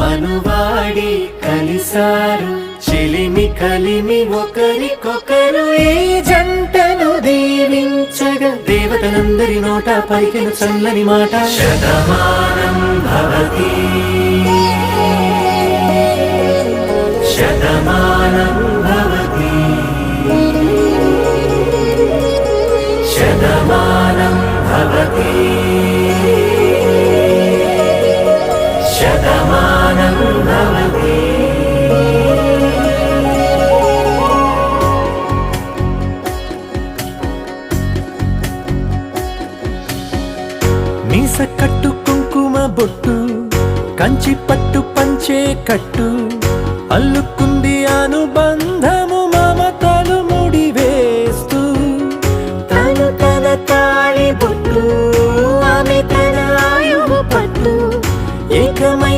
మనువాడి కలిసారు చెలిమి కలిమి ఒకరికొకరు ఏ జంటను దీవించగా. దేవతలందరి నోట పలికిన చల్లని మాట. శతమానం భవతి. శతమానం భవతి. శతమానం భవతి. శతమానం భవతి మీస కట్టు కుంకుమ బొట్టు కంచి పట్టు పంచే కట్టు అల్లుకుంది అనుబంధ